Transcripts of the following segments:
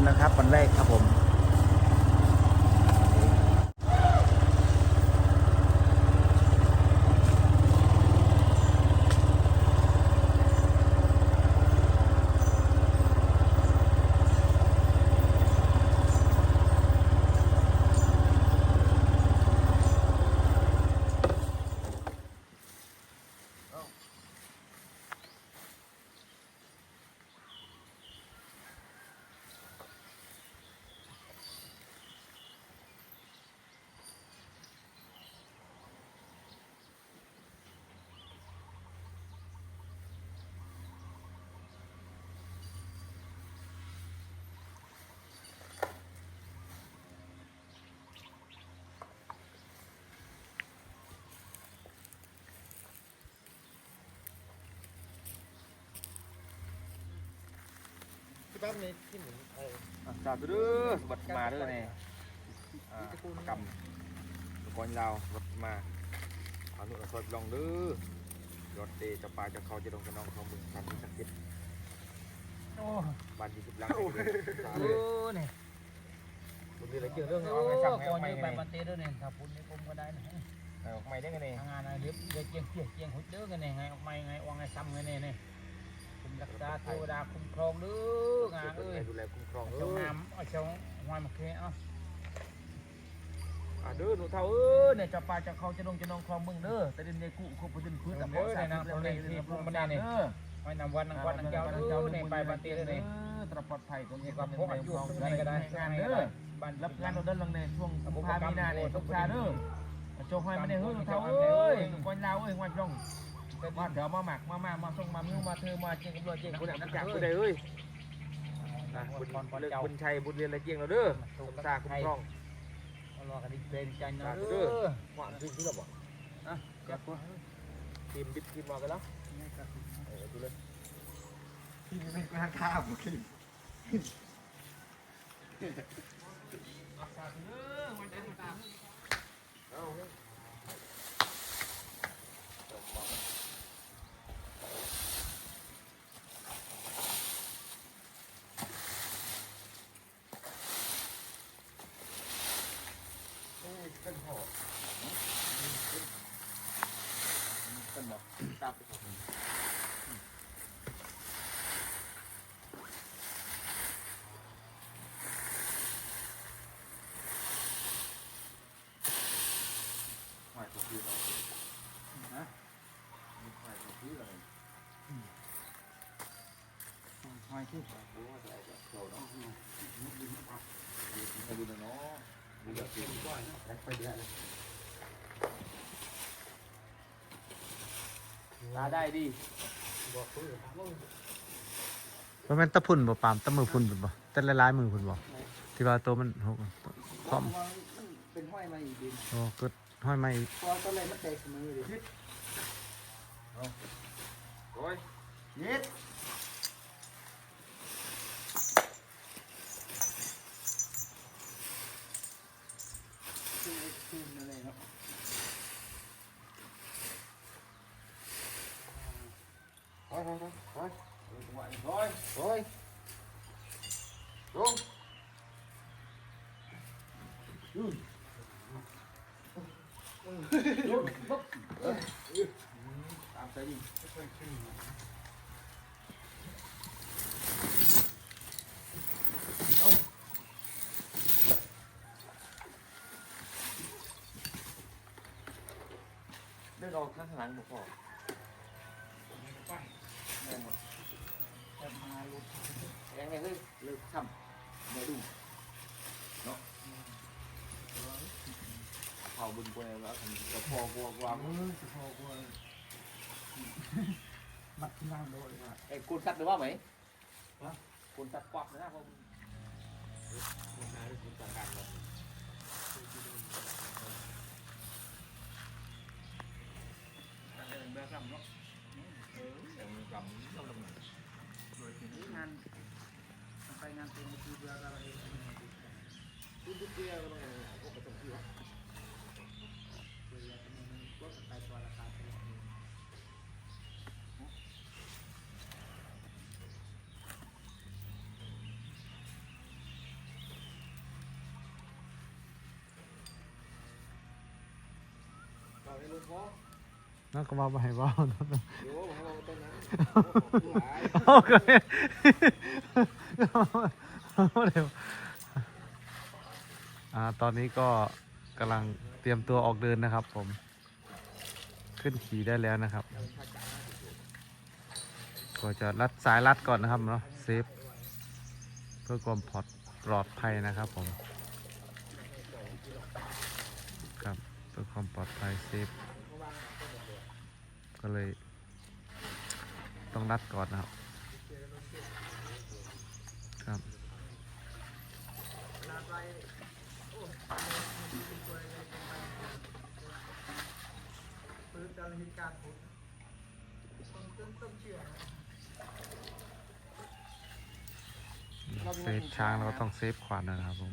นนะครับวันแรกครับผม แป๊บนี้ที่หมุนเออสาธุเด้อบัดมาเด้อเนี่ยกำก้อนเรารถมาเอาหนุ่มซอยลองเด้อรถเตจะปลาจะเขาจะลงจะนองเขามึงทำมีสักเก็ตโอ้บ้านยี่สิบลังโหเนี่ยมึงมีอะไรเกี่ยวเรื่องโอ้เอาไงก่สั่งอนเอาไงอยู่ไงไปบันเตด้วยเนี่ยถ้าพุ่นในกรมก็ได้นะเอาไงได้ไงเนี่ยทางงานอะไรเดี๋ยวเดี๋ยวเจียงเจียงเจียงหุ่นเด้อกันเนี่ยไงออกไม่ไงวางไงซ้ำไงเนี่ยเนี่ยคุม รักษาเทวดาคุ้มครองเด้องานเอ้ยดูแลคุ้มครองเอาเอเจ้าน้ำเอาเจ้าหอยมาเคเอาอะเด้อหนูเท่าเออเนี่ยจะปลาจะเขาจะลงจะนองคลองเมึงเด้อแต่เดินในกูเขาไปดินพื้นแต่พอสามสิบแล้วเนี่ยที่พุ่งมาได้เนี่ยหอยนำวันนำวันนำเจ้าเด้อเนี่ยไปบันเตด้วยเนี่ยตระปลอดภัยคนนี่นี้ก็พกไปอยู่ของตรงงาไหนก็ได้งานเด้เด้ออบ้านรับงานเราเดินลงในช่วงกุมภามีนาเนี่ยทุกชาเด้อโจ้ห้อยมาเนี่ยเฮ้ยหนูเท่าเอ้ยคนเราวเอ้ยวันจง มาเดี๋ยวมาหมักมามามาส่งมามิ้วมาเธอมาเจียงกับเราเจียงคนไหนจากคนใดเอ้ยนะบุญเลิกบุญชัยบุญเรียนอะไรเจียงเราเด้อสมซาคุ้มครองรอกันดีเป็นใจเนาะเด้เด้ออหวานขึ้นที่เราบอกอะจับตัวทีมดิบทีมมาไปแล้วเออดูเลยที่ไม่กล้าข้าวผมกินเอาเนี่ยเป็นห่อเป็นบอกตามไปก่อน หอยของพี่เราฮะมีหอยของพี่เรา หอยที่ รู้ว่าจะเอาแบบโตเนาะให้ดูหน่อยเนาะดูแบบกินก่อนนะไปได้เลยตาได้ดิว่ามันตะพุ่นบ่ปามตะมือพุ่นบ่แต่ละลายมือพุ่นบ่ที่ว่าตัวมันหกพร้อมเป็นห้อยมาอีกดินโอ้เกิดห้อยไม้อีกพอตอนแรกมันแตกเสมอเลยโอ้ยยิด โอ้ยโอ้ยโอ้ยโอ้ยโอ้ยลง ตามใจดิเดินออกข้างหลังบอกพ่อยังไงเลยเลิกทำมาดูเนาะ เผาบุญกวนแล้วทำกับพอกลัวกลัวพอกูมัดที่นั่งโดนว่ะไอ้คุณตัดหรือว่าไหมคุณตัดกวักนะผมคุณนาหรือคุณตัดการหมดแบบกำเนาะเอออย่างกำเราลงงานไปงานเป็นคือเรือะไรคุณทุกเดียก็ต้องพวกกระตุ้นที่วะ เรือมันก็ไปตัวราคาเป็น เในลูกพ่อนั่นก็มาไปให้เว้าเดี๋ยวผมให้เราต้นนั้นหลายโอเคเดี๋ยวอ่าตอนนี้ก็กำลังเตรียมตัวออกเดินนะครับ ผม ขึ้นขี่ได้แล้วนะครับก็จะรัดสายรัดก่อนนะครับเนาะเซฟเพื่อความปลอดปลอดภัยนะครับผมครับเพื่อความปลอดภัยเซฟ ก็เลย ต้องรัดก่อนนะครับ ครับเซฟช้างเราก็ต้องเซฟขวานนะครับผม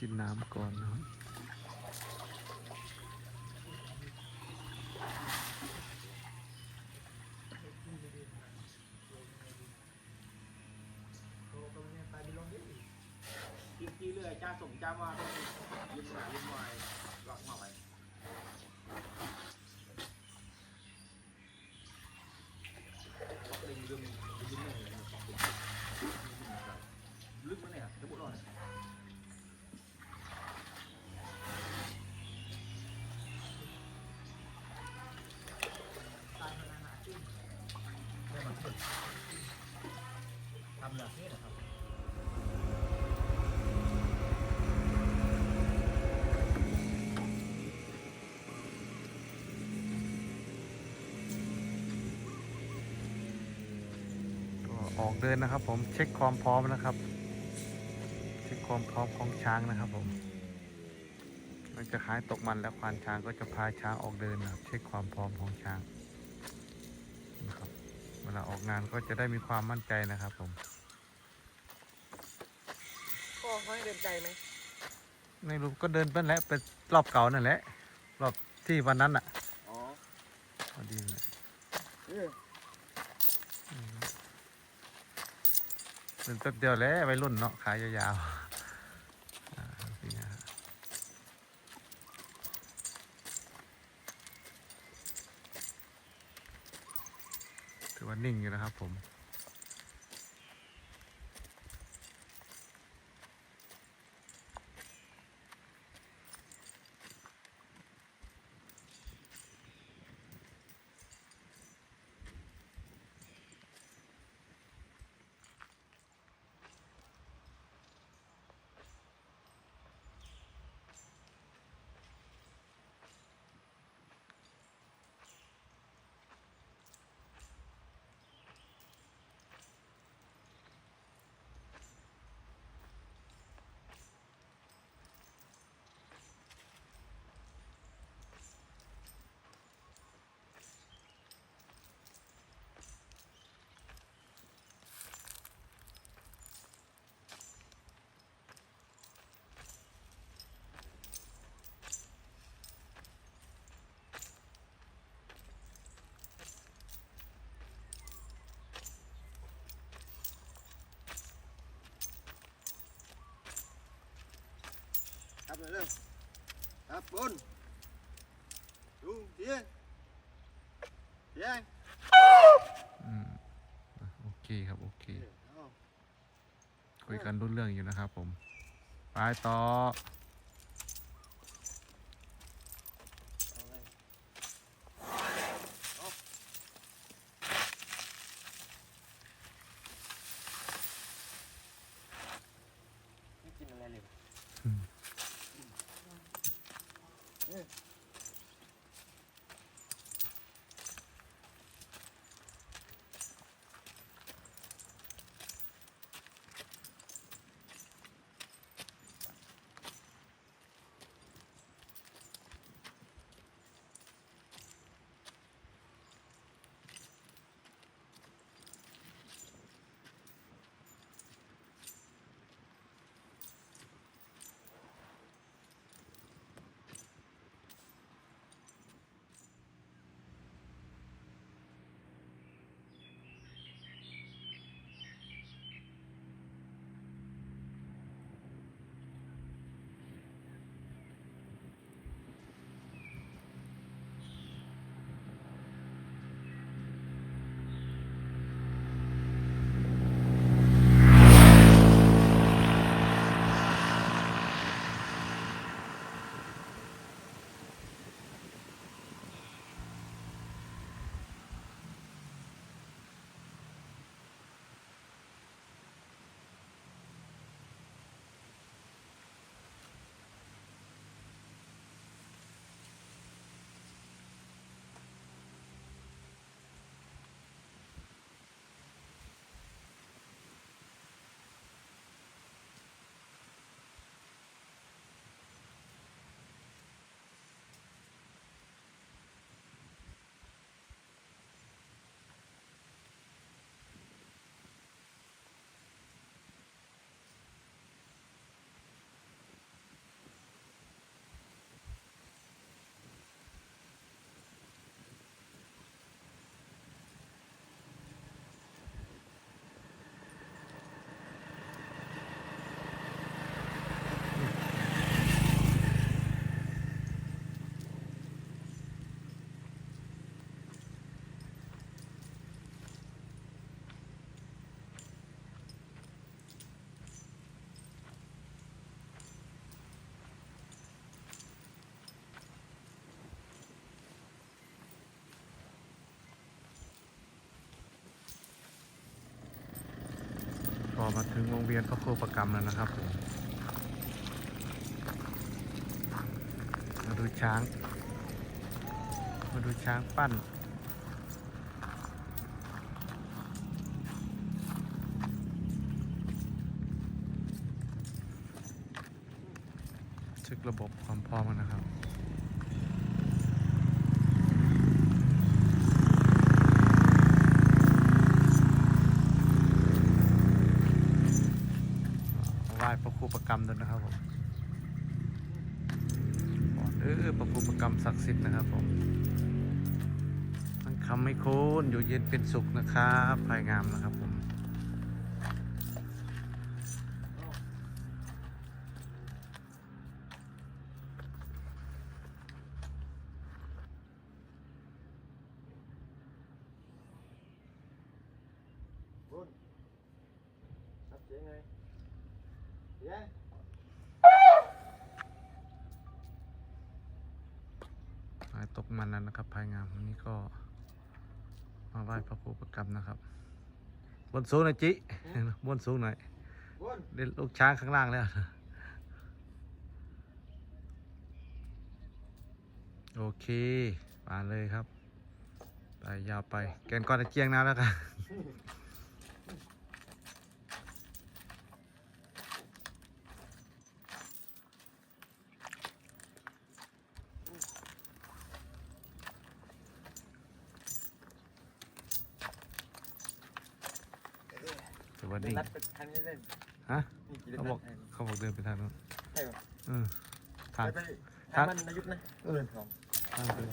กินน้ำก่อนนะครับที่เรื่อยจ้าส่งจ้ามาต้องยิ้มหวานยิ้มหวายหลอกมาไว้ล็อกเองเรื่องยิ้มหนึ่งลึกมั้ยเนี่ยจะพูดว่า ทำแบบนี้นะครับ ก็ ออกเดินนะครับ ผมเช็คความพร้อมนะครับ เช็คความพร้อมของช้างนะครับ ผมหลังจากหายตกมันแล้วควานช้างก็จะพาช้างออกเดินนะครับเช็คความพร้อมของช้างนะครับเวลาออกงานก็จะได้มีความมั่นใจนะครับ ผมก็เขาให้เดินใจไหมไม่รู้ก็เดินไปแหล้วเป็นรอบเก่านั่นแหละรอบที่วันนั้นอะอ๋อพอดีเลย เออเดินแป๊บเดียวแล้ววัยรุ่นเนาะขายยาวๆถือว่านิ่งอยู่นะครับผม ครับเลยเร็วครับบนดูเทียนเทียนอืมอะโอเคครับโอเค เอา คุยกันรู้เรื่องอยู่นะครับผม ไปต่อ มาถึงวงเวียนพระโคประกรรมแล้วนะครับผมมาดูช้าง มาดูช้างปั้นเช็คระบบความพร้อมกันนะครับ ไหว้พระครูประกรรมด้วยนะครับผมก่อนเออพระครูประกรรมศักดิ์สิทธิ์นะครับผม ทำให้คุ้นอยู่เย็นเป็นสุขนะครับภายงามนะครับผม ครับเสียงไงเสียง หายตกมันแล้วนะครับภายงามวันนี้ก็มาไหว้พระครูประกรรมนะครับ บนสูงหน่อยจิบนสูงหน่อยบนเด็นลูกช้างข้างล่างแล้ว โอเคมาเลยครับ ไปยาวไป แกนก้อนตะเจียงน้ำแล้วกัน สวัสดี นัดไปทางนี้เล่น ฮะนี่กี่เขาบอกเขาบอกเดินไปทางนู้นใช่ป่ะเออทางไปไปทางมันนายุทธนะเออสองทางเดิ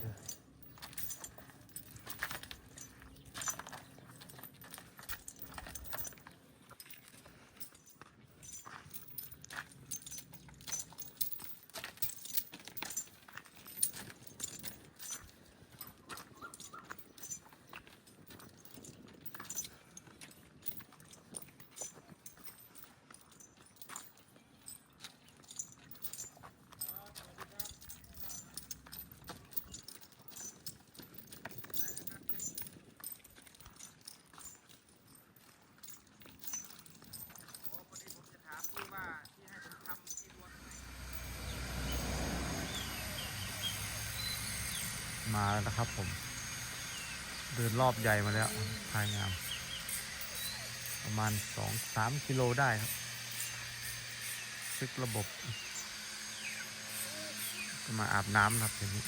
มาแล้วนะครับผม เดินรอบใหญ่มาแล้วภายงาม ประมาณสองสามกิโลได้ครับเช็คระบบก็มาอาบน้ำครับทีนี้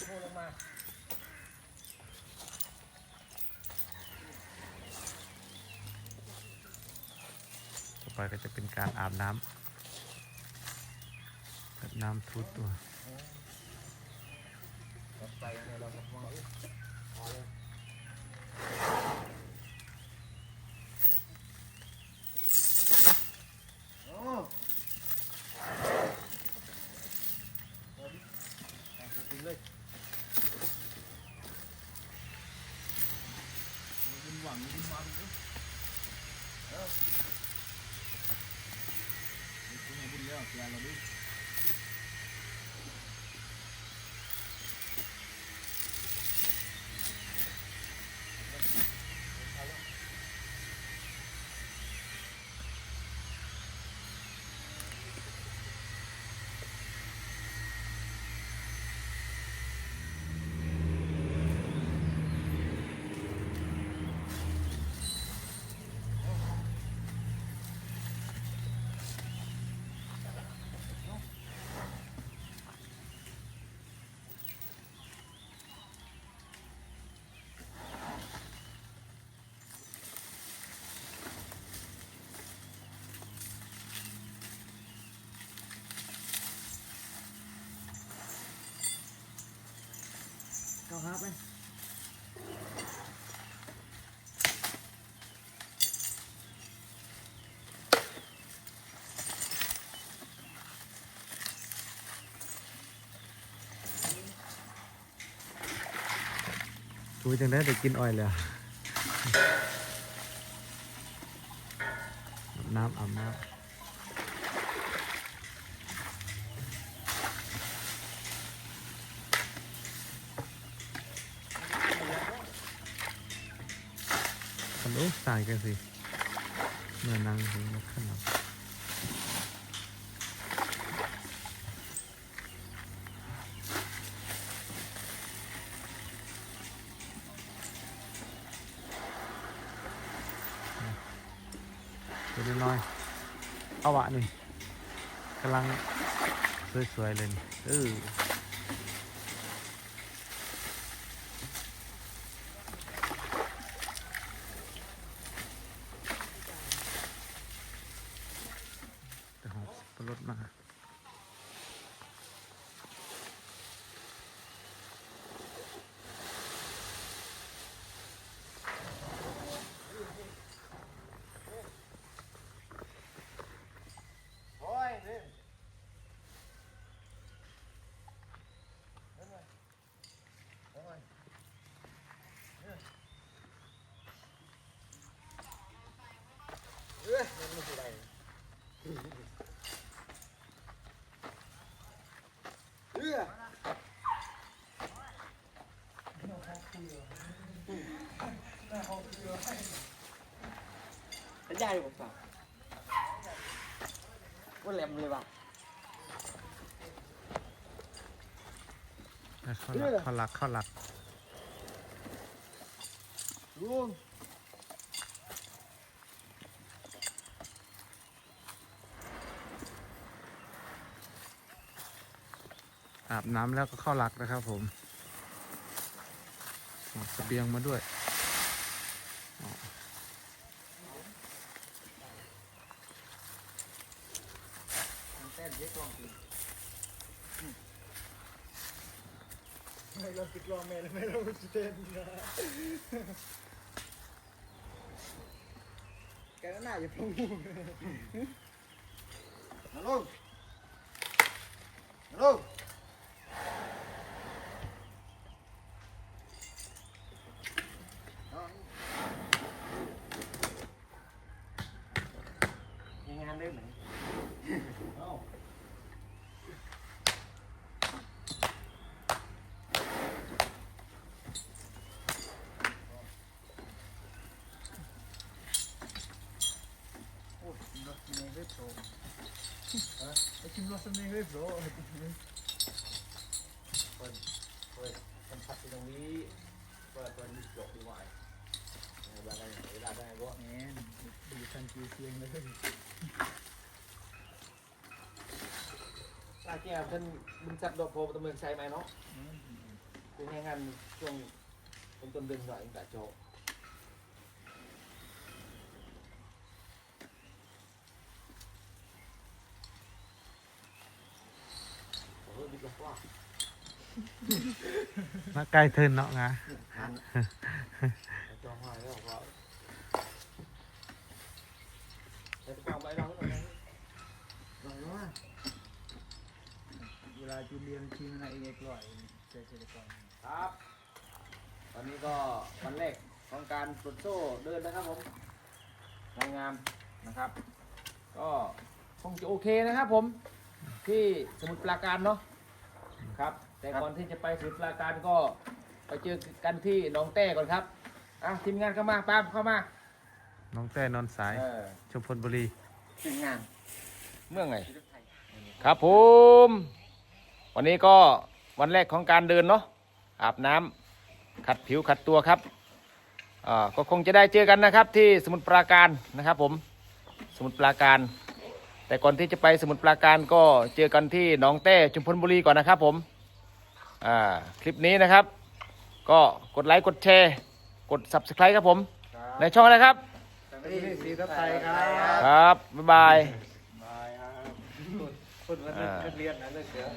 โทรลงมา ต่อไปก็จะเป็นการ อาบน้ำแบบน้ำทุดตัว ไปเนี่ยเราก็มองพอเลยโอ้เอาดิเอาสติเลยมันหวังมันมาดิเออนี่คุณเอาบุญแล้วแกเราดิ เข้าฮับไหมดูจังได้แต่กินอ้อยเลยอะอาบน้ำอาบน้ำ ฮัลโหลสายกันสิเมื่อนางถึงมาขึ้นมาเดี๋ยวน้อยๆเอาวะนี่กำลังสวยๆเลยนี่เออ แต่หอบสับปะรดมาสัญญาอยู่ผมฝาก ว่าแหลมเลยว่ะเข้าหลักเข้าหลักเข้าหลักลุงอาบน้ำแล้วก็เข้าหลักนะครับผมเอาเสบียงมาด้วย ไม่ เราติดรอแม่แล้วไม่เราติดเต้นนะแกน่าอย่าพูดฮัลโหลฮัลโหลงงานได้ไหม สัมผัสตรงนี้เปิดเปิดมีจบดีกว่าเวลาได้เวลาได้ก็แหมดีทันจีเสียงเลย ตาแก้วท่านบุญจัดดอกโพตะเมืองใช้ไหมเนาะเป็นงไงช่วงต้นต้นเดือนหน่อยแต่โจโอ้โหดีกว่า มาใกล้เทินเนาะงะจองหายแล้วก็แต่ฟังไปร้องตรงนี้หน่อยว่าเวลาจูเรียนทีมอะไรเอกลอยเจอเจอก่อนครับ ตอนนี้ก็วันแรกของการปลดโซ่เดินนะครับผมงามงามนะครับ ก็คงจะโอเคนะครับผมที่สมุทรปราการเนาะ ครับ แต่ก่อนที่จะไปสมุทรปราการก็ไปเจอกันที่หนองแต้ก่อนครับอะทีมงานเข้ามาป้ามเข้ามาน้องแต้นอนสายเออชมพลบุรี ทีมงานเมื่อไงครับผม วันนี้ก็วันแรกของการเดินเนาะอาบน้ำขัดผิวขัดตัวครับอ่าก็คงจะได้เจอกันนะครับ ที่สมุทรปราการนะครับ ผมสมุทรปราการ แต่ก่อนที่จะไปสมุทรปราการก็เจอกันที่หนองแต้ชุมพลบุรีก่อนนะครับ ผม อ่าคลิปนี้นะครับ ก็กดไลค์กดแชร์ กด subscribe ครับผม ในช่องอะไรครับสีทับไทยครับครับ บ๊ายบายบายครับคนวันนั้นเรียนนะเลิกเดี๋ยว